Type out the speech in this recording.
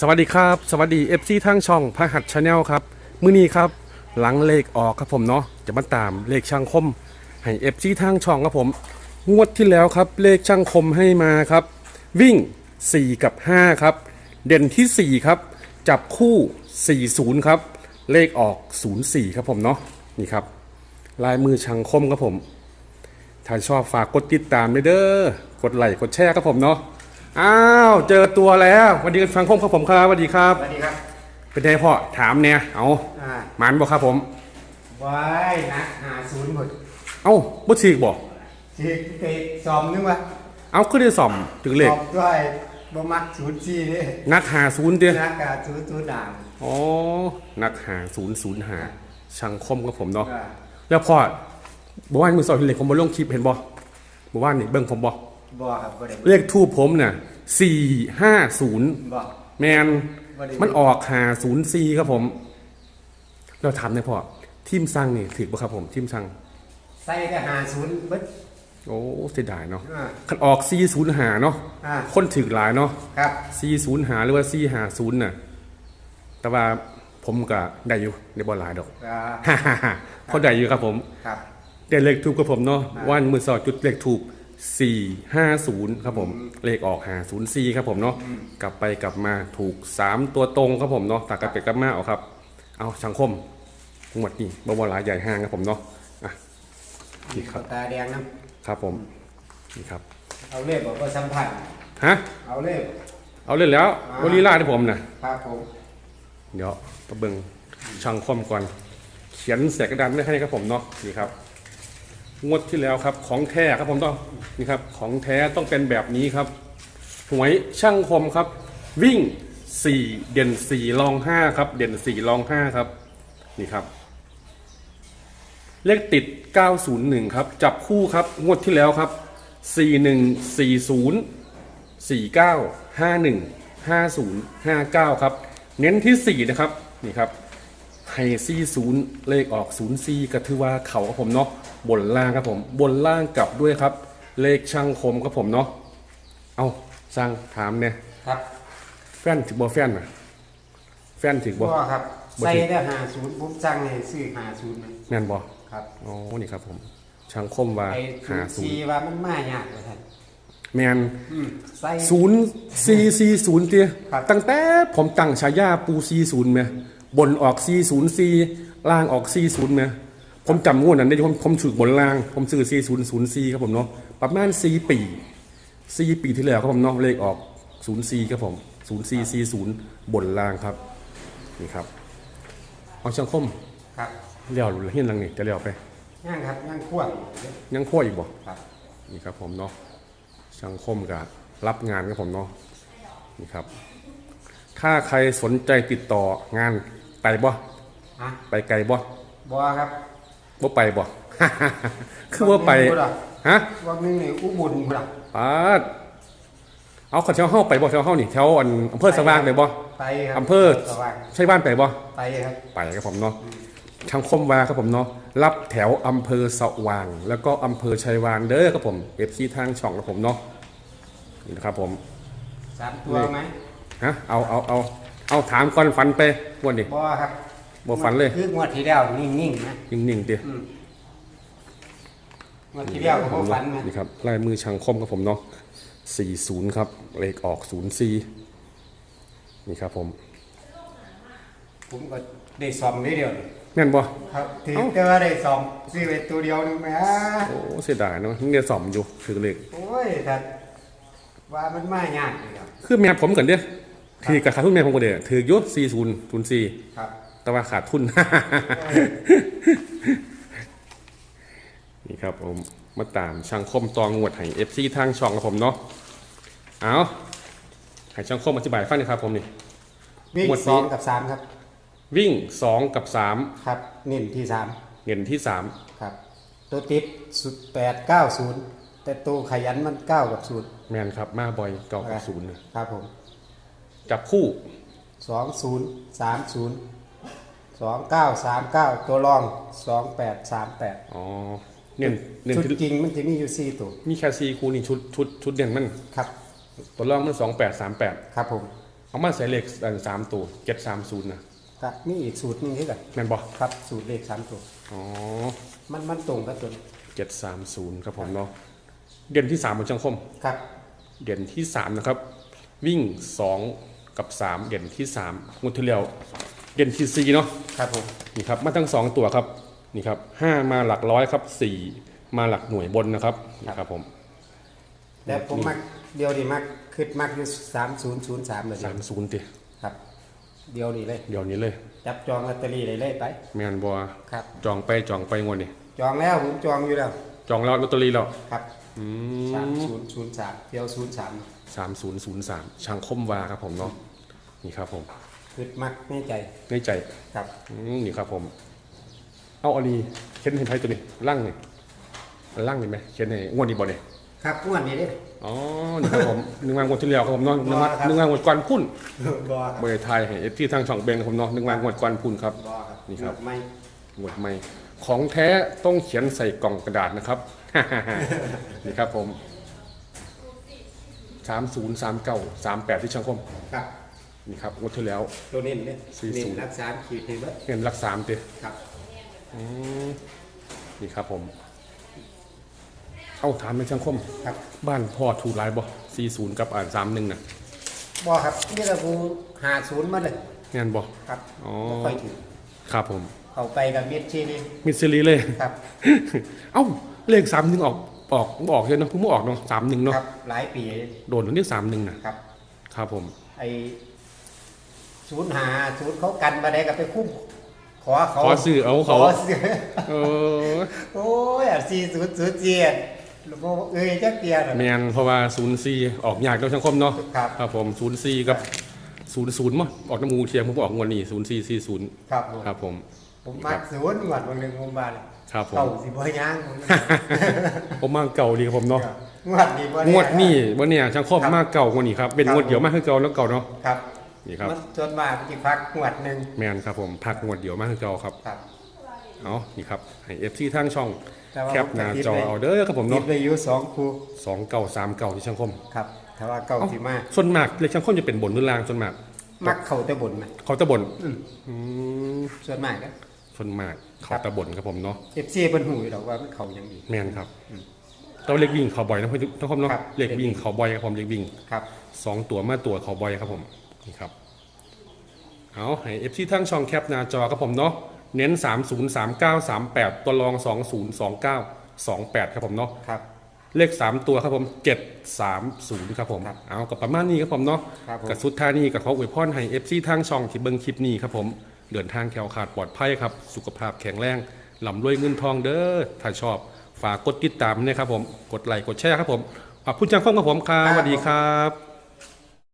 สวัสดีครับ สวัสดี FC ทั้งช่องพระหัสชาแนลครับ มื้อนี้ครับ หลังเลขออกครับผมเนาะจะมาตามเลขช่างคม ให้ FC ทั้งช่องครับผม งวดที่แล้วครับ เลขช่างคมให้มาครับ วิ่ง 4 กับ 5 ครับ เด่นที่ 4 ครับ จับคู่ 40 ครับ เลขออก 04 ครับผมเนาะนี่ครับ ลายมือช่างคมครับผมถ้าชอบฝากกดติดตามด้วยเด้อกดไลค์กดแชร์ครับผมเนาะ อ้าวเจอตัวแล้วสวัสดีฟังคมครับผมครับสวัสดีครับ สวัสดีครับเป็นไงพ่อถามเนี่ยเอาอ่าหมันบอกครับผม ไว้นะหาศูนย์หมดเอ้าบ่ฉีกบอกจีเตะซอมนึงวะเอาขึ้นได้สอมถึงเลซขอมด้วยบ่มักศูนย์สี่นี่นักหาศูนย์เดียนักกาศูนย์ศูนย์ด่างอ๋อนักหาศูนย์ศูนย์หาช่างคมครับผมเนาะอ่าแล้วพ่อบอกว่ามือสอบเลขผมมาลงคลิปเห็นบ่บอกว่านี่เบิ่งผมบ่ บ่ครับบ่ได้เลขทูปผมน่ะสี่ห้าศูนย์บ่แมนบ่ได้มันออกหาศูนย์ซีครับผม เราถามหน่อยพ่อทีมสั่งนี่ถือป่ะครับผมทีมสั่งใส่ก็หาศูนย์เบิดโอ้เสียดายเนาะอ่าคันออกซีศูนย์หาเนาะอ่าคนถือหลายเนาะครับซีศูนย์หาหรือว่าซีหาศูนย์น่ะ แต่ว่าผมก็ได้อยู่ในบอลหลายดอกอ่าฮ่าฮ่าฮ่าพอได้อยู่ครับผมครับได้เลขทูบกับผมเนาะอ่าวันมือสอดจุดเลขทูบ สี่ห้าศูนย์ครับผม เลขออกหาศูนย์ซีครับผมเนาะกลับไปกลับมาถูกสามตัวตรงครับผมเนาะตากกลับไปกลับมาเอาครับ เอาสังคมหมดนี่บวรหลายใหญ่ห้างครับผมเนาะอะนี่ครับตาแดงนํครับผมนี่ครับ เอาเล่บอกว่าสัมผัสฮะเอาเล่เอาเล่นแล้วอ่าวลีลาที่ผมน่ะครับผมเดี๋ยวประเบิงช่างคมก่อน เขียนเสียกระดานไว้ให้ครับผมเนาะนี่ครับ งวดที่แล้วครับ ของแท้ครับผมต้องนี่ครับ ของแท้ต้องเป็นแบบนี้ครับหวยช่างคมครับ วิ่ง 4 เด่น4รอง5ครับ เด่น4รอง5ครับนี่ครับ เลขติด 901 ครับ จับคู่ครับ งวดที่แล้วครับ 4140 49 51 50 59 ครับ เน้นที่ 4 นะครับ นี่ครับ ไฮซีศูนย์เลขออก0ูนย์ซีก็ถือว่าเขาครับผมเนาะบนล่างครับผม บนล่างกลับด้วยครับ เลขช่างคมครับผมเนาะเอาช่างถามเนี่ยครับแฟนถึงบ่แฟนน่ะแฟนถึงบ่บ่ครับบ่ใส่ถึง ได้หาศูนย์ผมสั่งให้ซื้อหาศูนย์นะแม่นบ่ครับอ๋อนี่ครับผม ช่างคมว่าไอ้ศูหานย์ศูนสี่ย์ว่ามันมายากว่าท่านแม่นอืมใส่ ศูนย์ซีซีศูนย์เตี้ยครับ ตั้งแต่ผมตั้งฉายาปูซีศูนย์ไหม บนออกซีศูนย์ซีล่างออกซีศูนย์ไหมผมจำงวดนั้นได้ผมผมถือบนล่าง ผมซื้อซีศูนย์ศูนย์ซีครับผมเนาะประมาณซีปีซีปีที่แล้วครับผมเนาะเลขออกศูนย์ซีครับผมศูนย์ซีซีศูนย์บนล่างครับนี่ครับเอาช่างคมครับเลี้ยวหรือเฮียนหลังนี่จะเลี้ยวไปย่างครับย่างขั้วยังขั้วอีกบ่ครับนี่ครับผมเนาะช่างคมกับรับงานครับผมเนาะนี่ครับ ถ้าใครสนใจติดต่องานไปบ่ฮะไปไกลบ่บัวครับบ่ไปบ่ คือว่าไปบ่ล่ะฮะว่ามึงนี่อุบลบ่ล่ะปาดเอาเขาแถวเฮาไปบ่แถวเฮานี่แถวอันอำเภอสว่างไปบ่ไปครับอำเภอสว่างใช่บ้านไปบ่ไปครับไปครับผมเนาะช่างคมวาครับผมเนาะรับแถวอำเภอสว่าง แล้วก็อำเภอชัยวานเด้อครับผมเอฟซีทางช่องครับผมเนาะนี่นะครับผมสามตัวไหม ฮะเอาเอาเอาเอาถามก่อนฝันไปวันนี้บัวครับบ่ฝันเลย คืองวดที่แล้วนิ่งๆนะนิ่งๆเดียวอืมงวดที่แล้วก็บ่ฝันนะนี่ครับลายมือช่างคมครับผมเนาะ40ครับเลขออก04นี่ครับผมผมก็ได้ซองนิดเดียวแม่นบ่ ครับถือเอ้า แต่ว่าได้ซองซื้อไปตัวเดียวนึงแหมโอ้เสียดายเนาะเนี่ยสอมอยู่คือเลขโอ้ยแต่ว่ามันมายากเลยครับคือแม่ผมกันเด้อ ถือกับขาดทุนแม่ผมก็เด้อถืออยุ40 04ครับแต่ว่าขาดทุน นี่ครับผมมาตามช่างคมตองงวดให้ FC ทางช่องครับผมเนาะเอาให้ช่างคมอธิบายฟังหน่อยครับผมนี่ วิ่งงวดนี้ สองกับสามครับ วิ่ง2กับ3ครับเน้นที่สามเงินที่ครับ ตัวติดสุดแปดเก้าศูนย์แต่ตัวขยันมันเก้ากับศูนย์3แมนครับมาบ่อยเก่ากับศูนย์นะครับผม จับคู่สองศูนย์สามศูนย์สองเก้าสามเก้าตัวรองสองแปดสามแปดอ๋อเน้นเน้นชุดที่จริงมันจะมีอยู่สี่ตัวมีแค่ซีคูนี่ชุดชุดชุดเด่นมันครับ ตัวรองมันสองแปดสามแปดครับผมเอามาใส่เลขอันสามตัวเจ็ดสามศูนย์นะก็มีอีกสูตรหนึงที่กันแม่นบอกครับสูตรเลขสามตัวอ๋อมันมันตรงกับตัวนี้เจ็ดสามศูนย์ครับผมเนาะเด่นที่สามบนจังคมครับ เด่นที่สามนะครับ วิ่งสอง กับสามเด่นที่สามงวดที่แล้วเด่นที่สี่เนาะครับผมนี่ครับมาทั้งสองตัวครับนี่ครับห้ามาหลักร้อยครับสี่มาหลักหน่วยบนนะครับนี่ครับผมแล้วผมมักเดียวดีมักคืดมักอยู่สามศูนย์ศูนย์สามเลยสามศูนย์ติครับ เดียวนี่เลย เดี๋ยวนี้เลย จับจองลอตเตอรี่เลยเลยไปแมนบัวครับ จองไปจองไปงวดนี่จองแล้วผมจองอยู่แล้ว จองแล้วลอตเตอรี่แล้วครับอืสามมศูนย์ศูนย์สามเดียวศูนย์สามสามศูนย์ศูนย์สามช่างคมวาครับผมเนาะ นี่ครับผมคืดมักในใจในใจครับอืมนี่ครับผม เอาอันนี้เขียนเห็นไพ่ตัวนี้ล่างนี่ล่างนี่ไหมเขียนให้งวดนี้บ่เนี่ยครับงวดนี้เด้ อ๋อนี่ครับผมหนึ่งวันงวดที่แล้วครับผมเนาะหนึ่งวันบ่ครับ หนึ่งวันงวดก่อนพุ่นบอครับเบอร์ไทยให้ที่ทางช่องเบงครับผมเนาะหนึ่งวันงวดก่อนพุ่นครับ บอครับนี่ครับ ไม่งวดใหม่ของแท้ต้องเขียนใส่กล่องกระดาษนะครับ นี่ครับผมสามศูนย์สามเก้าสามแปดที่ช่างคม ครับ นี่ครับงวดที่แล้ว ตัวนี้เนี่ยสี่นี่ศูนย์ รักษาขีดให้เบิดเงินรักสามเตครับนี่ครับผม เอาถามในช่างคม ครับบ้านพ่อถูกหลายบ่สี่ศูนย์กับอ่านสามหนึ่งน่ะบอครับนี่เรากูหาศูนย์มาเลยงานบ่ ครับอ๋อ บ่ค่อยถูกครับผม เข้าไปกับเม็ดชีนี่มิดซิลีเลย ครับ เอ้า เลขสามหนึ่งออกออกออกเยอะเนาะเพิ่งมาออกเนาะสามหนึ่งเนาะครับหลายปีโดนถึงที่สามหนึ่งน่ะ ครับ ครับผม ไอ ศูนย์หาศูนย์เขากันมาได้ก็ไปคุ้มขอเขาขอซื้อเอาเขา ขอซื้อเออโอ้ยสี่ศูนย์ศูนย์เจียนหลวงพ่อเอ้ยจักเตียนแมนเพราะว่าศูนย์สี่ออกยากแล้วช่างคมเนาะครับครับผมศูนย์สี่กับศูนย์ศูนย์มั้งออกน้ำมูเทียมผมออกงวดนี้ศูนย์สี่สี่ศูนย์ครับผมครับผมผมมักศูนย์หวัดวันหนึ่งผมบาเลยครับผมเก่าสิบ่ย่างผมผมมาเก่าดีครับผมเนาะงวดนี้บ่งวดนี้วันเนี้ยช่างคมครับมากเก่ากว่านี้ครับเป็นครับงวดเดียวมากคือเก่าแล้วเก่าเนาะครับ นี่ครับมันจนมาที่พักงวดหนึ่งแมนครับผมพักงวดเดียวมากคือเก่าครับครับ เอานี่ครับให้เอฟซีทางช่องแต่ว่าแคปหน้าจอผมก็คิดไว้เอาเด้อครับผมติเนาะดไปอยู่สองคู่สองเก่าสามเก่าที่ช่างคมครับถ้าว่าเก่าสิมาส่วนมากเลขช่างคมจะเป็นบนหรือล่างส่วนมาก มักเข้าแต่บนนะเขาจะบนอืมอืมส่วนมากก็ส่วนมากครัเขาบจะบนครับผมเนาะเอฟซีเพิ่นหูอยู่ดอกว่ามันเข้ายังดี แมนครับแต่ว่าเลขวิ่งเขาบ่อยนะพี่ทุกคนเนาะครับ เลขวิ่งเขาบ่อยครับผมเลขวิ่งครับ สองตัวมาตัวเขาบ่อยครับผม นี่ครับเอาให้เอฟซีทั้งช่องแคปหน้าจอครับผมเนาะเน้น 3 0 3 9 3 8 ตัวรอง 2 0 2 9 2 8 ครับผมเนาะครับ เลข 3 ตัวครับผม 7 3 0 ครับผม ครับเอากับประมาณนี้ครับผมเนาะครับผม กับสุดท้ายนี้กับขออวยพรให้เอฟซีทางช่องที่เบิ่งคลิปนี้ครับผม เดินทางแคล้วขาดปลอดภัยครับ สุขภาพแข็งแรงลำรวยเงินทองเด้อ ถ้าชอบฝากกดติดตามนะครับผม กดไลค์กดแชร์ครับผมขอบคุณจังฟ้องครับผมครับสวัสดีครับ